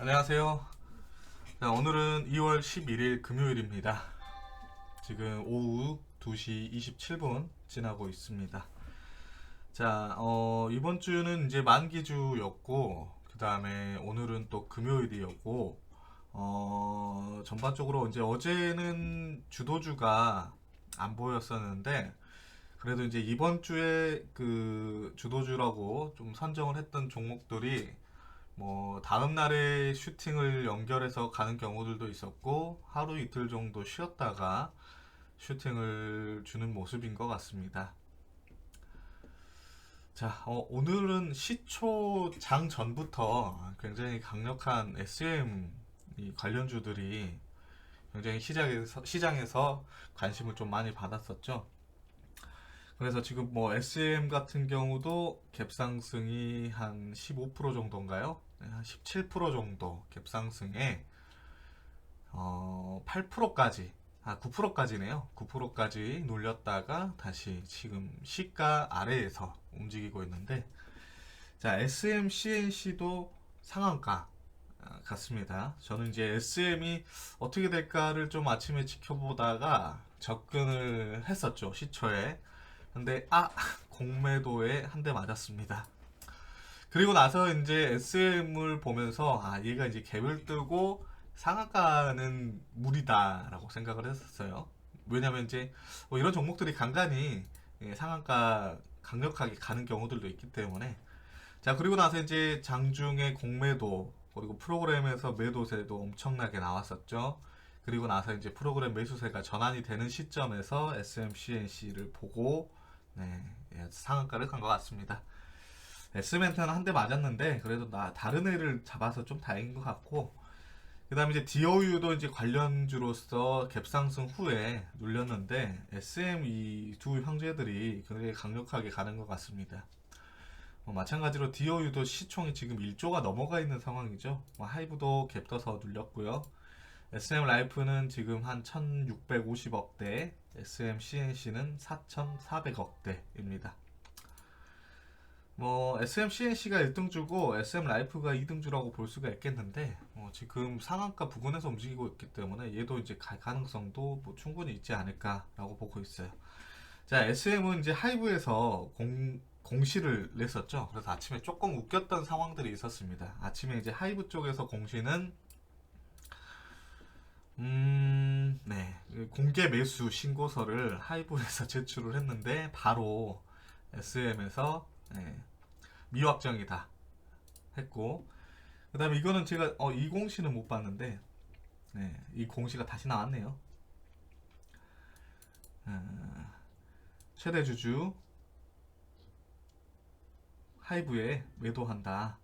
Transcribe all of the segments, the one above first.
안녕하세요. 자, 오늘은 2월 11일 금요일입니다. 지금 오후 2시 27분 지나고 있습니다. 자, 어, 이번 주는 이제 만기주였고, 그 다음에 오늘은 또 금요일이었고, 어, 전반적으로 이제 어제는 주도주가 안 보였었는데, 그래도 이제 이번 주에 그 주도주라고 좀 선정을 했던 종목들이 뭐 다음 날에 슈팅을 연결해서 가는 경우들도 있었고 하루 이틀 정도 쉬었다가 슈팅을 주는 모습인 것 같습니다. 자, 어, 오늘은 시초 장 전부터 굉장히 강력한 SM 이 관련주들이 굉장히 시장에서, 시장에서 관심을 좀 많이 받았었죠. 그래서 지금 뭐 SM 같은 경우도 갭상승이 한 15% 정도인가요? 네, 한17% 정도 갭상승에 어, 8%까지 아 9%까지네요. 9%까지 눌렸다가 다시 지금 시가 아래에서 움직이고 있는데 자 SM, CNC도 상한가 아, 같습니다. 저는 이제 SM이 어떻게 될까를 좀 아침에 지켜보다가 접근을 했었죠 시초에. 근데 아 공매도에 한 대 맞았습니다. 그리고 나서 이제 SM을 보면서 아 얘가 이제 갭을 뜨고 상한가는 무리다라고 생각을 했었어요. 왜냐면 이제 뭐 이런 종목들이 간간히 예, 상한가 강력하게 가는 경우들도 있기 때문에 자 그리고 나서 이제 장중에 공매도 그리고 프로그램에서 매도세도 엄청나게 나왔었죠. 그리고 나서 이제 프로그램 매수세가 전환이 되는 시점에서 SMCNC를 보고 네, 예, 상한가를 간 것 같습니다. S멘트는 한 대 맞았는데 그래도 나 다른 애를 잡아서 좀 다행인 것 같고 그다음에 이제 DOU도 이제 관련주로서 갭상승 후에 눌렸는데 SM 이 두 형제들이 굉장히 강력하게 가는 것 같습니다. 뭐 마찬가지로 DOU도 시총이 지금 1조가 넘어가 있는 상황이죠. 뭐 하이브도 갭 떠서 눌렸고요. SM 라이프는 지금 한 1650억대, SM CNC는 4400억대입니다. 뭐 SM CNC가 1등주고 SM 라이프가 2등주라고 볼 수가 있겠는데 어, 지금 상한가 부근에서 움직이고 있기 때문에 얘도 이제 갈 가능성도 뭐 충분히 있지 않을까라고 보고 있어요. 자, SM은 이제 하이브에서 공, 공시를 냈었죠. 그래서 아침에 조금 웃겼던 상황들이 있었습니다. 아침에 이제 하이브 쪽에서 공시는 음, 네. 공개 매수 신고서를 하이브에서 제출을 했는데 바로 SM에서 네, 미확정이다 했고 그 다음에 이거는 제가 어, 이 공시는 못 봤는데 네, 이 공시가 다시 나왔네요. 어, 최대 주주 하이브에 매도한다.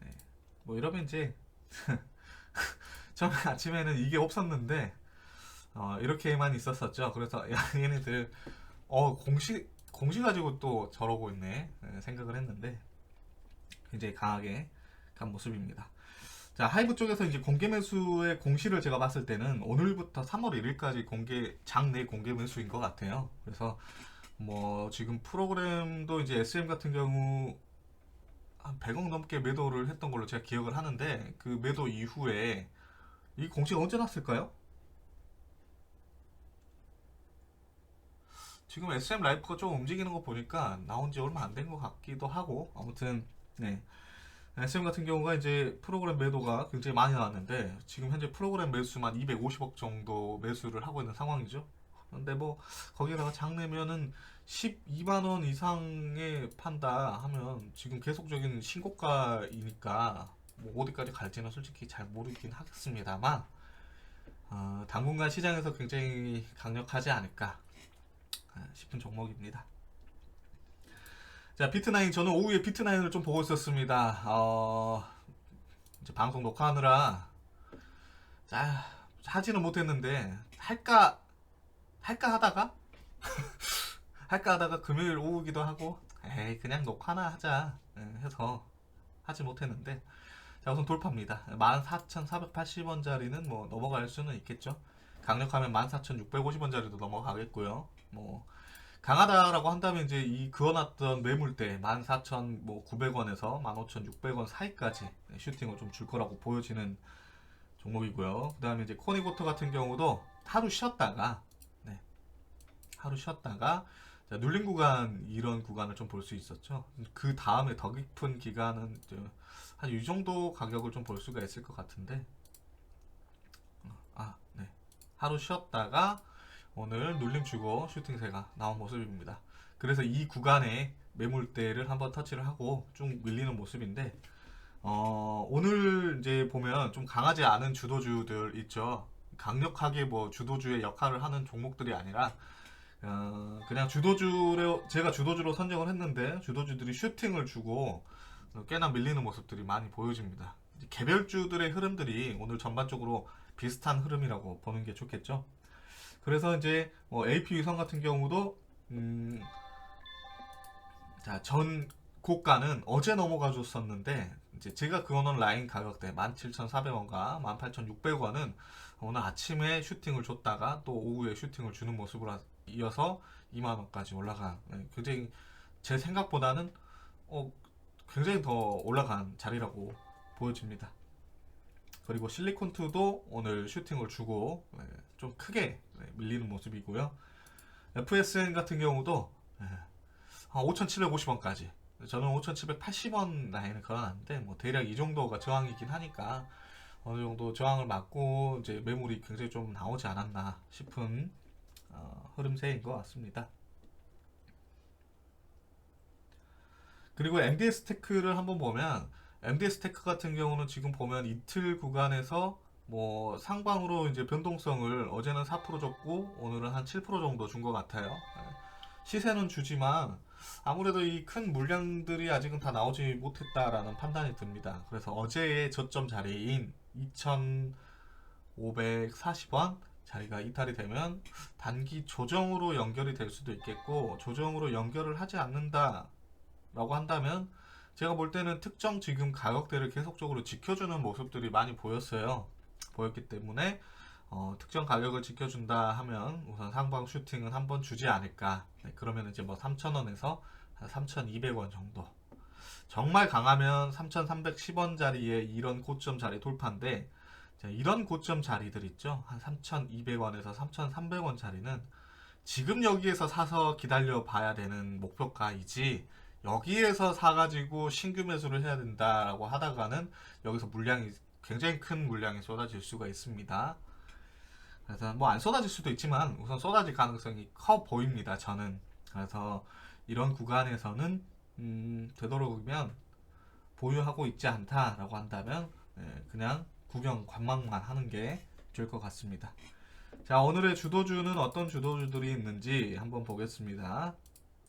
네, 뭐 이러면 이제 처음에 아침에는 이게 없었는데 어, 이렇게만 있었었죠. 그래서 야 얘네들 어 공시 공시 가지고 또 저러고 있네 네, 생각을 했는데 굉장히 강하게 간 모습입니다. 자 하이브 쪽에서 이제 공개 매수의 공시를 제가 봤을 때는 오늘부터 3월 1일까지 공개 장내 공개 매수인 것 같아요. 그래서 뭐 지금 프로그램도 이제 SM 같은 경우 한 100억 넘게 매도를 했던 걸로 제가 기억을 하는데 그 매도 이후에 이 공시가 언제 났을까요? 지금 SM 라이프가 좀 움직이는 거 보니까 나온 지 얼마 안 된 것 같기도 하고 아무튼 네 SM 같은 경우가 이제 프로그램 매도가 굉장히 많이 나왔는데 지금 현재 프로그램 매수만 250억 정도 매수를 하고 있는 상황이죠. 근데 뭐 거기다가 장내면은 12만 원 이상에 판다 하면 지금 계속적인 신고가이니까 뭐 어디까지 갈지는 솔직히 잘 모르긴 하겠습니다만 어, 당분간 시장에서 굉장히 강력하지 않을까 아, 싶은 종목입니다. 자, 비트나인 저는 오후에 비트나인을 좀 보고 있었습니다. 어, 이제 방송 녹화하느라 자, 하지는 못했는데 할까 할까 하다가 할까 하다가 금요일 오후기도 하고 에이 그냥 녹화나 하자 예, 해서 하지 못했는데 자 우선 돌파입니다 14,480원짜리는 뭐 넘어갈 수는 있겠죠 강력하면 14,650원짜리도 넘어가겠고요 뭐 강하다라고 한다면 이제 이 그어놨던 매물대 14,900원에서 15,600원 사이까지 네, 슈팅을 좀 줄 거라고 보여지는 종목이고요. 그 다음에 이제 코니고토 같은 경우도 하루 쉬었다가 네, 하루 쉬었다가 자, 눌림 구간 이런 구간을 좀 볼 수 있었죠. 그 다음에 더 깊은 기간은 한 이 정도 가격을 좀 볼 수가 있을 것 같은데 아, 네. 하루 쉬었다가 오늘 눌림 주고 슈팅세가 나온 모습입니다. 그래서 이 구간에 매물대를 한번 터치를 하고 쭉 밀리는 모습인데 어, 오늘 이제 보면 좀 강하지 않은 주도주들 있죠. 강력하게 뭐 주도주의 역할을 하는 종목들이 아니라 어, 그냥 주도주로 제가 주도주로 선정을 했는데 주도주들이 슈팅을 주고 꽤나 밀리는 모습들이 많이 보여집니다. 개별주들의 흐름들이 오늘 전반적으로 비슷한 흐름이라고 보는 게 좋겠죠. 그래서 이제 뭐 AP 위성 같은 경우도 음, 자, 전 고가는 어제 넘어가 줬었는데 이제 제가 그어놓은 라인 가격대 17,400원과 18,600원은 오늘 아침에 슈팅을 줬다가 또 오후에 슈팅을 주는 모습으로 이어서 2만 원까지 올라간 네, 굉장히 제 생각보다는 어, 굉장히 더 올라간 자리라고 보여집니다. 그리고 실리콘2도 오늘 슈팅을 주고 네, 좀 크게 네, 밀리는 모습이고요. FSN 같은 경우도 네, 한 5,750원까지 저는 5,780원 라인을 걸어놨는데 뭐 대략 이 정도가 저항이긴 하니까 어느 정도 저항을 맞고 이제 매물이 굉장히 좀 나오지 않았나 싶은 어, 흐름세인 것 같습니다. 그리고 MDS 테크를 한번 보면 MDS 테크 같은 경우는 지금 보면 이틀 구간에서 뭐 상방으로 이제 변동성을 어제는 4% 줬고 오늘은 한 7% 정도 준 것 같아요. 네. 시세는 주지만 아무래도 이 큰 물량들이 아직은 다 나오지 못했다라는 판단이 듭니다. 그래서 어제의 저점 자리인 2,540원 자리가 이탈이 되면 단기 조정으로 연결이 될 수도 있겠고 조정으로 연결을 하지 않는다라고 한다면 제가 볼 때는 특정 지금 가격대를 계속적으로 지켜주는 모습들이 많이 보였어요. 보였기 때문에 어, 특정 가격을 지켜준다 하면 우선 상방 슈팅은 한 번 주지 않을까. 네, 그러면 이제 뭐 3,000원에서 한 3,200원 정도. 정말 강하면 3,310원 자리에 이런 고점 자리 돌파인데 자, 이런 고점 자리들 있죠. 한 3,200원에서 3,300원 자리는 지금 여기에서 사서 기다려 봐야 되는 목표가이지 여기에서 사가지고 신규 매수를 해야 된다라고 하다가는 여기서 물량이 굉장히 큰 물량이 쏟아질 수가 있습니다. 그래서 뭐 안 쏟아질 수도 있지만 우선 쏟아질 가능성이 커 보입니다. 저는 그래서 이런 구간에서는 음, 되도록이면 보유하고 있지 않다라고 한다면 예, 그냥 구경 관망만 하는 게 좋을 것 같습니다. 자 오늘의 주도주는 어떤 주도주들이 있는지 한번 보겠습니다.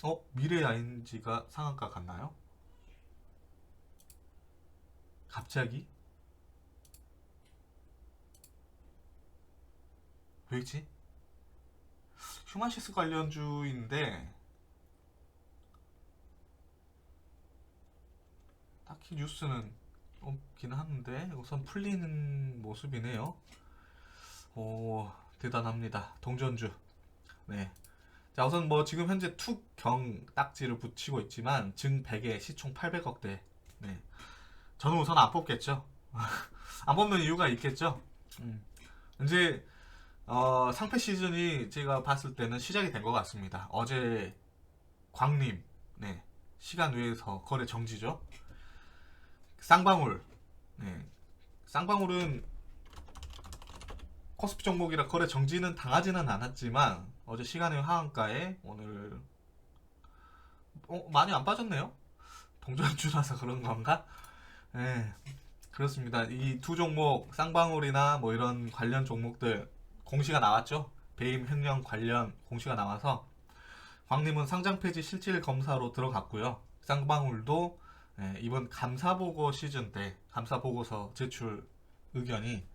어 미래 ING가 상한가 갔나요? 갑자기? 왜지? 휴마시스 관련주인데 딱히 뉴스는 없긴 한데 우선 풀리는 모습이네요. 오 대단합니다. 동전주. 네. 자 우선 뭐 지금 현재 투경 딱지를 붙이고 있지만 증 100에 시총 800억대. 네. 저는 우선 안 뽑겠죠. 안 뽑는 이유가 있겠죠. 음. 이제 어, 상패 시즌이 제가 봤을 때는 시작이 된 것 같습니다. 어제 광림, 네, 시간 외에서 거래 정지죠. 쌍방울, 네, 쌍방울은 코스피 종목이라 거래 정지는 당하지는 않았지만 어제 시간 외 하한가에 오늘 어, 많이 안 빠졌네요. 동전주라서 그런 건가? 네, 그렇습니다. 이 두 종목 쌍방울이나 뭐 이런 관련 종목들 공시가 나왔죠. 배임 횡령 관련 공시가 나와서 광림은 상장 폐지 실질 검사로 들어갔고요. 쌍방울도 예, 이번 감사 보고 시즌 때 감사 보고서 제출 의견이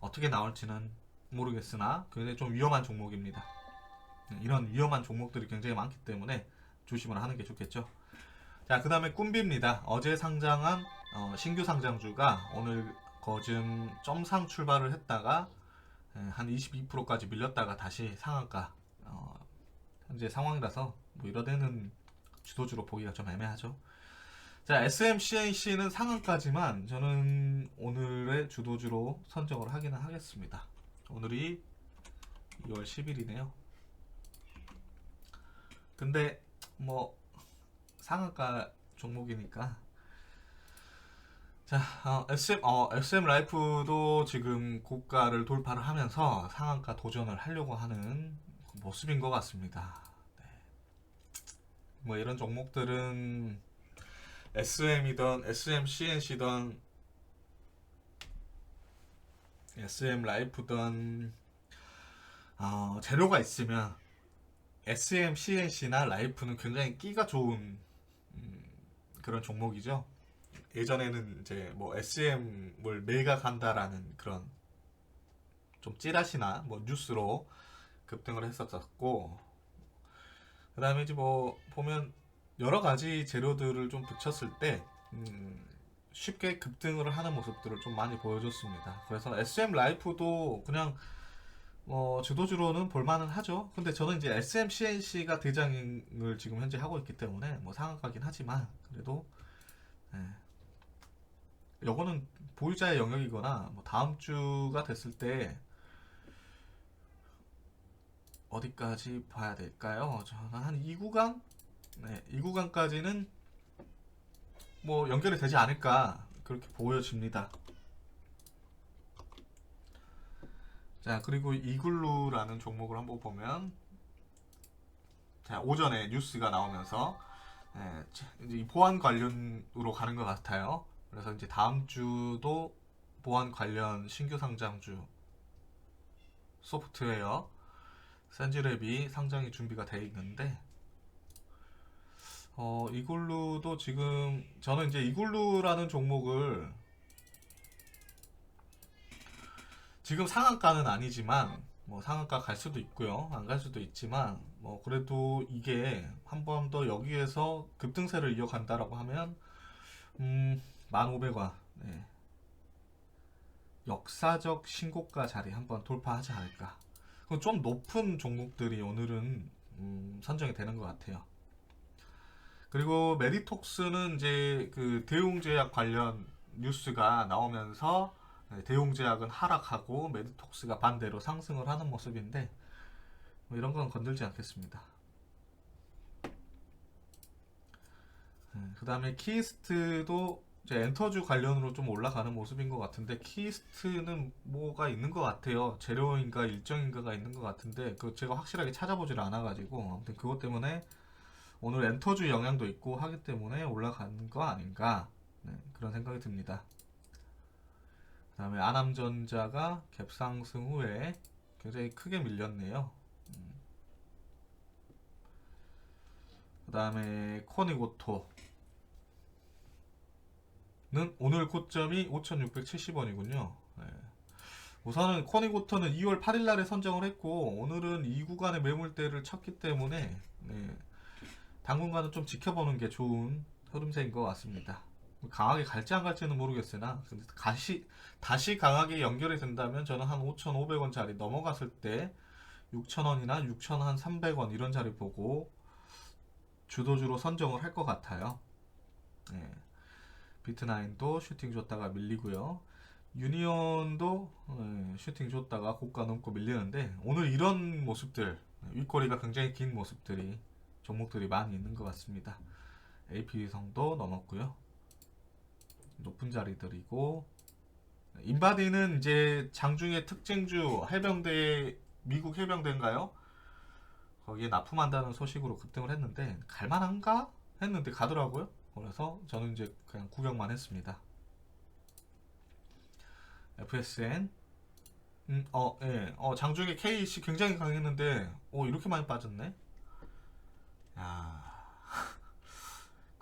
어떻게 나올지는 모르겠으나 굉장히 좀 위험한 종목입니다. 예, 이런 위험한 종목들이 굉장히 많기 때문에 조심을 하는 게 좋겠죠. 자, 그 다음에 꿈비입니다. 어제 상장한 어, 신규 상장주가 오늘 거즘 점상 출발을 했다가 예, 한 22%까지 밀렸다가 다시 상한가 어, 현재 상황이라서 뭐 이런 데는 주도주로 보기가 좀 애매하죠. 자, SMCNC는 상한가지만 저는 오늘의 주도주로 선정을 하기는 하겠습니다. 오늘이 2월 10일이네요. 근데 뭐 상한가 종목이니까 자, 어, SM, 어, SM 라이프도 지금 고가를 돌파를 하면서 상한가 도전을 하려고 하는 모습인 것 같습니다. 네. 뭐 이런 종목들은 SM이던 SM CNC던 SM 라이프던 어, 재료가 있으면 SM CNC나 라이프는 굉장히 끼가 좋은 음, 그런 종목이죠. 예전에는 이제 뭐 SM을 매각한다라는 그런 좀 찌라시나 뭐 뉴스로 급등을 했었었고 그 다음에 이제 뭐 보면 여러 가지 재료들을 좀 붙였을 때 음, 쉽게 급등을 하는 모습들을 좀 많이 보여줬습니다. 그래서 SM 라이프도 그냥 뭐 주도주로는 볼만은 하죠. 근데 저는 이제 SM CNC가 대장을 지금 현재 하고 있기 때문에 뭐 상한가긴 하지만 그래도 예. 요거는 보유자의 영역이거나 뭐 다음 주가 됐을 때 어디까지 봐야 될까요? 저는 한이 구간, 네, 이 구간까지는 뭐 연결이 되지 않을까 그렇게 보여집니다. 자 그리고 이글루라는 종목을 한번 보면 자 오전에 뉴스가 나오면서 예, 보안 관련으로 가는 것 같아요. 그래서 이제 다음 주도 보안 관련 신규 상장주 소프트웨어 센즈랩이 상장이 준비가 돼 있는데 어 이글루도 지금 저는 이제 이글루라는 종목을 지금 상한가는 아니지만 뭐 상한가 갈 수도 있고요. 안 갈 수도 있지만 뭐 그래도 이게 한 번 더 여기에서 급등세를 이어간다라고 하면 음 1,500원. 네. 역사적 신고가 자리 한번 돌파하지 않을까. 그럼 좀 높은 종목들이 오늘은 음, 선정이 되는 것 같아요. 그리고 메디톡스는 이제 그 대웅제약 관련 뉴스가 나오면서 네, 대웅제약은 하락하고 메디톡스가 반대로 상승을 하는 모습인데 뭐 이런 건 건들지 않겠습니다. 그 다음에 키스트도 이제 엔터주 관련으로 좀 올라가는 모습인 것 같은데 키스트는 뭐가 있는 것 같아요. 재료인가 일정인가가 있는 것 같은데 그 제가 확실하게 찾아보질 않아가지고 아무튼 그것 때문에 오늘 엔터주 영향도 있고 하기 때문에 올라가는 거 아닌가 네, 그런 생각이 듭니다. 그 다음에 아남전자가 갭상승 후에 굉장히 크게 밀렸네요. 그 다음에 코니고토는 오늘 고점이 5,670원이군요. 우선은 코니고토는 2월 8일 날에 선정을 했고 오늘은 이 구간의 매물대를 쳤기 때문에 네, 당분간은 좀 지켜보는 게 좋은 흐름세인 것 같습니다. 강하게 갈지 안 갈지는 모르겠으나 근데 다시 다시 강하게 연결이 된다면 저는 한 5,500원 짜리 넘어갔을 때 6,000원이나 6,300원 이런 자리 보고 주도주로 선정을 할 것 같아요. 네. 비트나인도 슈팅 줬다가 밀리고요. 유니온도 네, 슈팅 줬다가 고가 넘고 밀리는데 오늘 이런 모습들 윗꼬리가 굉장히 긴 모습들이 종목들이 많이 있는 것 같습니다. AP성도 넘었고요. 높은 자리들이고 인바디는 이제 장중의 특징주 해병대 미국 해병대인가요? 거기에 납품한다는 소식으로 급등을 했는데 갈만한가 했는데 가더라고요. 그래서 저는 이제 그냥 구경만 했습니다. FSN 음, 어, 예. 어, 장중에 KC 굉장히 강했는데 어, 이렇게 많이 빠졌네. 야.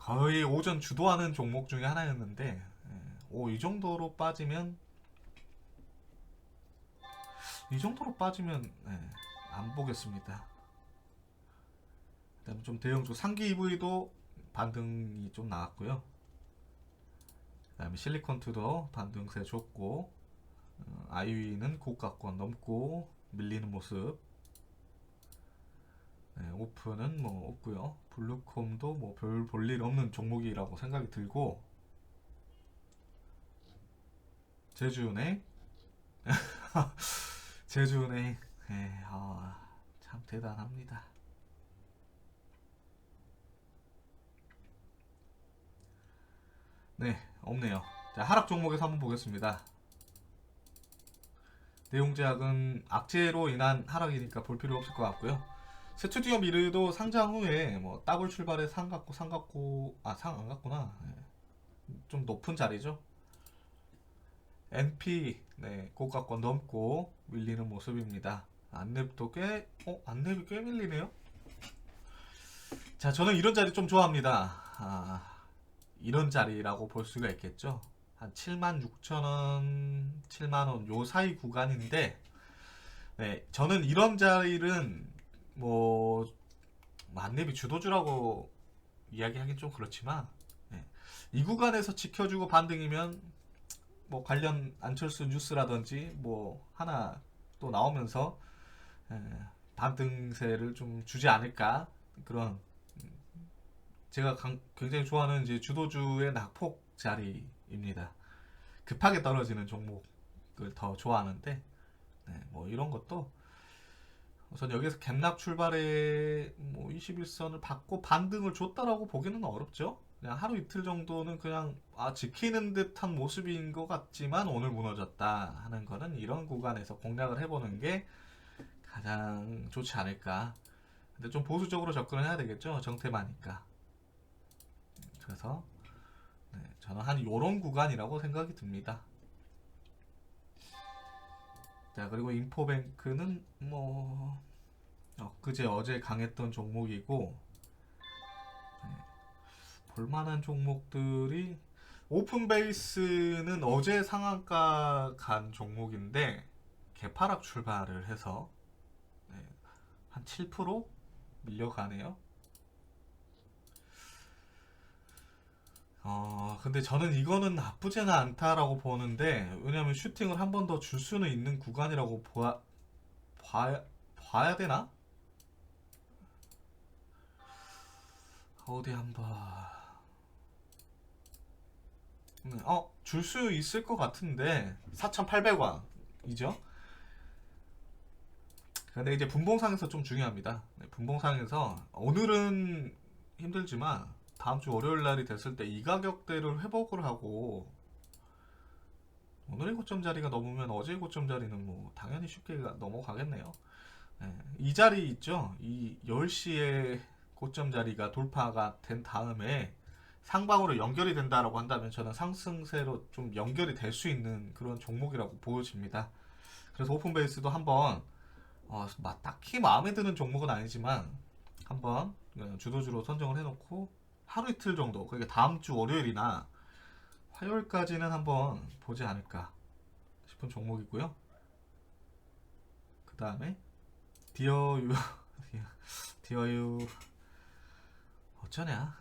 거의 오전 주도하는 종목 중에 하나였는데 예. 오, 이 정도로 빠지면 이 정도로 빠지면 예, 안 보겠습니다. 그다음에 좀 대형주 상기 EV도 반등이 좀 나왔고요. 그다음에 실리콘투도 반등세 줬고 어, 아이위는 고가권 넘고 밀리는 모습. 네, 오픈은 뭐 없고요. 블루콤도 뭐 별 볼 일 없는 종목이라고 생각이 들고 제주은행 제주은행 예, 아, 참 대단합니다. 네, 없네요. 자, 하락 종목에서 한번 보겠습니다. 내용 제약은 악재로 인한 하락이니까 볼 필요 없을 것 같고요. 스튜디오 미르도 상장 후에 뭐 더블 출발에 상 갖고 상 갖고 아 상안 갖구나. 예. 좀 높은 자리죠. NP 네, 고가권 넘고 밀리는 모습입니다. 안랩도 꽤 어, 안랩이 꽤 밀리네요. 자, 저는 이런 자리 좀 좋아합니다. 아, 이런 자리라고 볼 수가 있겠죠. 한 7만 6천 원, 7만 원 요 사이 구간인데 네, 저는 이런 자리는 뭐 만렙이 주도주라고 이야기하긴 좀 그렇지만 네, 이 구간에서 지켜주고 반등이면 뭐 관련 안철수 뉴스라든지 뭐 하나 또 나오면서 에, 반등세를 좀 주지 않을까 그런 음, 제가 강- 굉장히 좋아하는 이제 주도주의 낙폭 자리입니다. 급하게 떨어지는 종목을 더 좋아하는데 네, 뭐 이런 것도 우선 여기서 갭납 출발에 뭐 21선을 받고 반등을 줬다라고 보기는 어렵죠. 그냥 하루 이틀 정도는 그냥 아 지키는 듯한 모습인 것 같지만 오늘 무너졌다 하는 거는 이런 구간에서 공략을 해보는 게 가장 좋지 않을까. 근데 좀 보수적으로 접근을 해야 되겠죠. 정태마니까. 그래서 네, 저는 한 요런 구간이라고 생각이 듭니다. 자, 그리고 인포뱅크는 뭐 엊그제 어제 강했던 종목이고 네, 볼만한 종목들이 오픈 베이스는 어제 상한가 간 종목인데 개파락 출발을 해서 네, 한7% 밀려가네요. 어, 근데 저는 이거는 나쁘지는 않다라고 보는데, 왜냐면 슈팅을 한 번 더 줄 수는 있는 구간이라고 보아, 봐야, 봐야 되나? 어디 한번. 음, 어, 줄 수 있을 것 같은데, 4,800원이죠? 근데 이제 분봉상에서 좀 중요합니다. 네, 분봉상에서 오늘은 힘들지만 다음 주 월요일 날이 됐을 때 이 가격대를 회복을 하고 오늘의 고점 자리가 넘으면 어제의 고점 자리는 뭐 당연히 쉽게 가- 넘어가겠네요. 네, 이 자리 있죠? 이 10시에 고점 자리가 돌파가 된 다음에 상방으로 연결이 된다라고 한다면 저는 상승세로 좀 연결이 될 수 있는 그런 종목이라고 보여집니다. 그래서 오픈 베이스도 한번 어, 마- 딱히 마음에 드는 종목은 아니지만 한번 어, 주도주로 선정을 해놓고 하루 이틀 정도 그러니까 다음 주 월요일이나 화요일까지는 한번 보지 않을까 싶은 종목이고요. 그 다음에 디어유 디어유 어쩌냐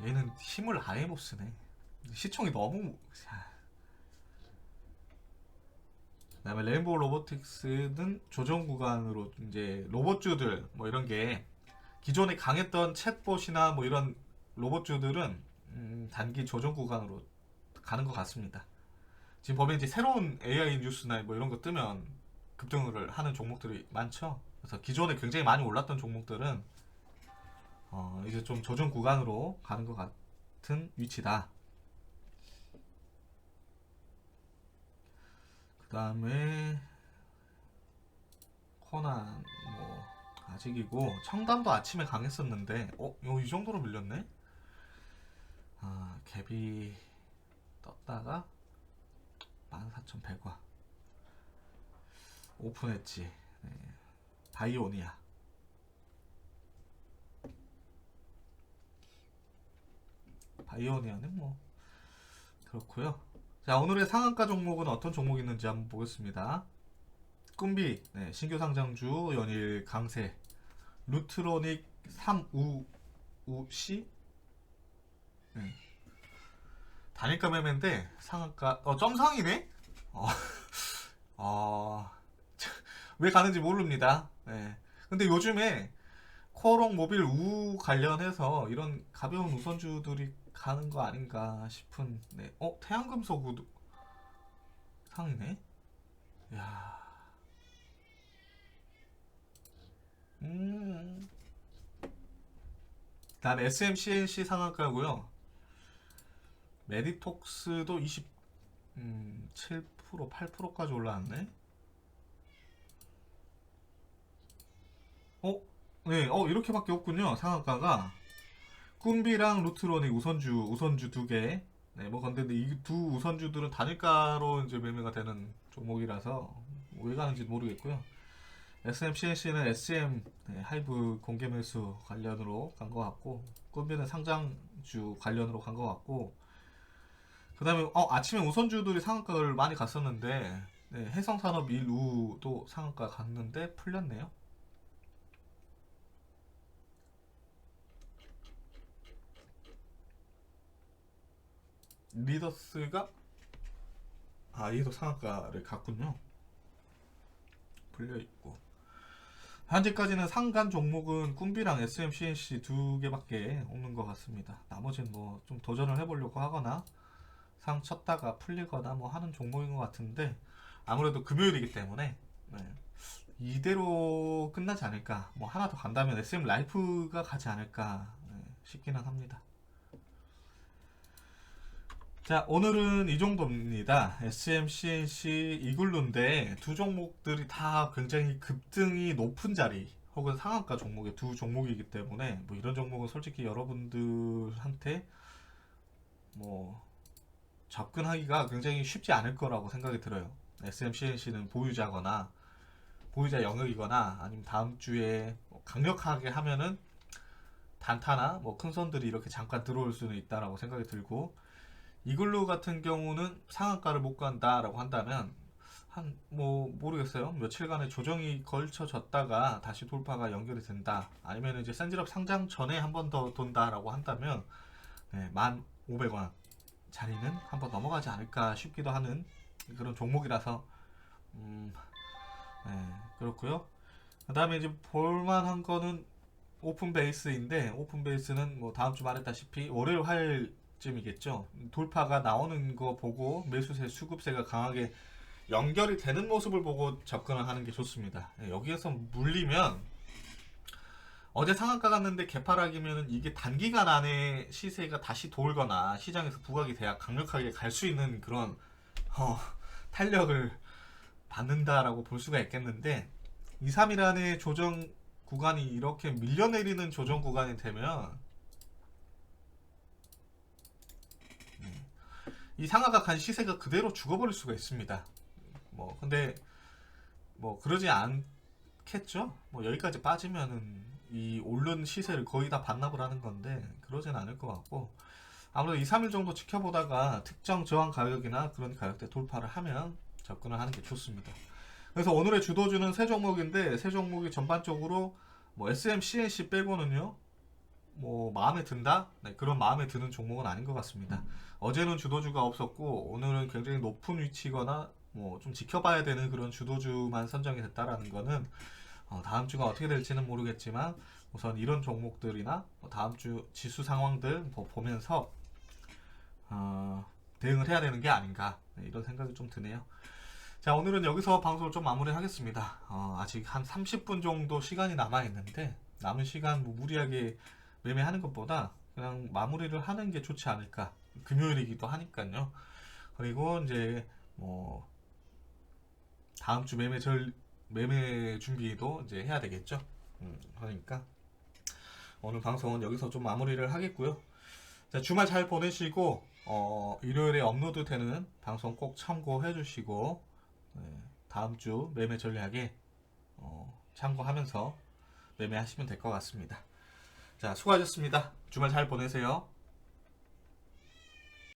얘는 힘을 아예 못 쓰네 시총이 너무 자. 그다음에 레인보우 로보틱스는 조정 구간으로 이제 로봇주들 뭐 이런 게 기존에 강했던 챗봇이나 뭐 이런 로봇주들은 음, 단기 조정 구간으로 가는 것 같습니다. 지금 보면 이제 새로운 AI 뉴스나 뭐 이런 거 뜨면 급등을 하는 종목들이 많죠. 그래서 기존에 굉장히 많이 올랐던 종목들은 어, 이제 좀 조정 구간으로 가는 것 같은 위치다. 그 다음에 코난 뭐 아직이고 청담도 아침에 강했었는데 어? 이거 이 정도로 밀렸네? 아 갭이 떴다가 14,100원 오픈했지 네. 바이오니아 바이오니아는 뭐 그렇고요 자 오늘의 상한가 종목은 어떤 종목이 있는지 한번 보겠습니다 꿈비 네, 신규 상장주 연일 강세 루트로닉 3우우C 네. 단일가 매매인데 상한가 어 점상이네 어, 어, 왜 가는지 모릅니다 네. 근데 요즘에 코어롱 모빌 우 관련해서 이런 가벼운 우선주들이 가는 거 아닌가 싶은 네. 어 태양금속 우도 상이네 야 음. 난 SMCNC 상한가고요 메디톡스도 20 음, 7% 8%까지 올라왔네 어? 네, 어 이렇게밖에 없군요 상한가가 꿈비랑 루트론이 우선주 우선주 두 개. 네, 뭐 근데 이 두 우선주들은 단일가로 이제 매매가 되는 종목이라서 왜 가는지 모르겠고요. SMCNC는 SM 네, 하이브 공개 매수 관련으로 간 것 같고 꿈비는 상장주 관련으로 간 것 같고 그 다음에 어 아침에 우선주들이 상한가를 많이 갔었는데 네, 해성산업 1우도 상한가 갔는데 풀렸네요. 리더스가 아 얘도 상한가를 갔군요. 풀려 있고 현재까지는 상간 종목은 꿈비랑 SMCNC 두 개밖에 없는 것 같습니다. 나머지는 뭐 좀 도전을 해보려고 하거나 상 쳤다가 풀리거나 뭐 하는 종목인 것 같은데 아무래도 금요일이기 때문에 네. 이대로 끝나지 않을까 뭐 하나 더 간다면 SM 라이프가 가지 않을까 네, 싶기는 합니다. 자, 오늘은 이 정도입니다. SMCNC 이글루인데 두 종목들이 다 굉장히 급등이 높은 자리 혹은 상한가 종목의 두 종목이기 때문에 뭐 이런 종목은 솔직히 여러분들한테 뭐 접근하기가 굉장히 쉽지 않을 거라고 생각이 들어요. SMCNC는 보유자거나 보유자 영역이거나 아니면 다음 주에 뭐 강력하게 하면은 단타나 뭐 큰 손들이 이렇게 잠깐 들어올 수는 있다라고 생각이 들고 이글루 같은 경우는 상한가를 못 간다라고 한다면 한 뭐 모르겠어요. 며칠간의 조정이 걸쳐졌다가 다시 돌파가 연결이 된다. 아니면 이제 센지럽 상장 전에 한 번 더 돈다라고 한다면 네, 1,500원 자리는 한 번 넘어가지 않을까 싶기도 하는 그런 종목이라서 음, 네, 그렇고요. 그 다음에 이제 볼만한 거는 오픈 베이스인데 오픈 베이스는 뭐 다음 주 말했다시피 월요일 화요일 쯤이겠죠. 돌파가 나오는 거 보고 매수세 수급세가 강하게 연결이 되는 모습을 보고 접근을 하는 게 좋습니다. 예, 여기에서 물리면 어제 상한가 갔는데 개파락이면 이게 단기간 안에 시세가 다시 돌거나 시장에서 부각이 돼야 강력하게 갈 수 있는 그런 어, 탄력을 받는다라고 볼 수가 있겠는데 2, 3일 안에 조정 구간이 이렇게 밀려내리는 조정 구간이 되면 이 상하가 간 시세가 그대로 죽어버릴 수가 있습니다. 뭐 근데 뭐 그러지 않겠죠? 뭐 여기까지 빠지면은 이 오른 시세를 거의 다 반납을 하는 건데 그러진 않을 것 같고 아무래도 2, 3일 정도 지켜보다가 특정 저항 가격이나 그런 가격대 돌파를 하면 접근을 하는 게 좋습니다. 그래서 오늘의 주도주는 세 종목인데 세 종목이 전반적으로 뭐 SM, CNC 빼고는요. 뭐 마음에 든다? 네, 그런 마음에 드는 종목은 아닌 것 같습니다. 어제는 주도주가 없었고 오늘은 굉장히 높은 위치거나 뭐 좀 지켜봐야 되는 그런 주도주만 선정이 됐다라는 거는 어, 다음 주가 어떻게 될지는 모르겠지만 우선 이런 종목들이나 뭐 다음 주 지수 상황들 뭐 보면서 어, 대응을 해야 되는 게 아닌가 네, 이런 생각이 좀 드네요. 자, 오늘은 여기서 방송을 좀 마무리하겠습니다. 어, 아직 한 30분 정도 시간이 남아 있는데 남은 시간 뭐 무리하게 매매하는 것보다 그냥 마무리를 하는 게 좋지 않을까. 금요일이기도 하니까요. 그리고 이제 뭐 다음 주 매매 절 매매 준비도 이제 해야 되겠죠. 음, 그러니까 오늘 방송은 여기서 좀 마무리를 하겠고요. 자, 주말 잘 보내시고 어, 일요일에 업로드 되는 방송 꼭 참고해 주시고 네, 다음 주 매매 전략에 어, 참고하면서 매매하시면 될 것 같습니다. 자, 수고하셨습니다. 주말 잘 보내세요.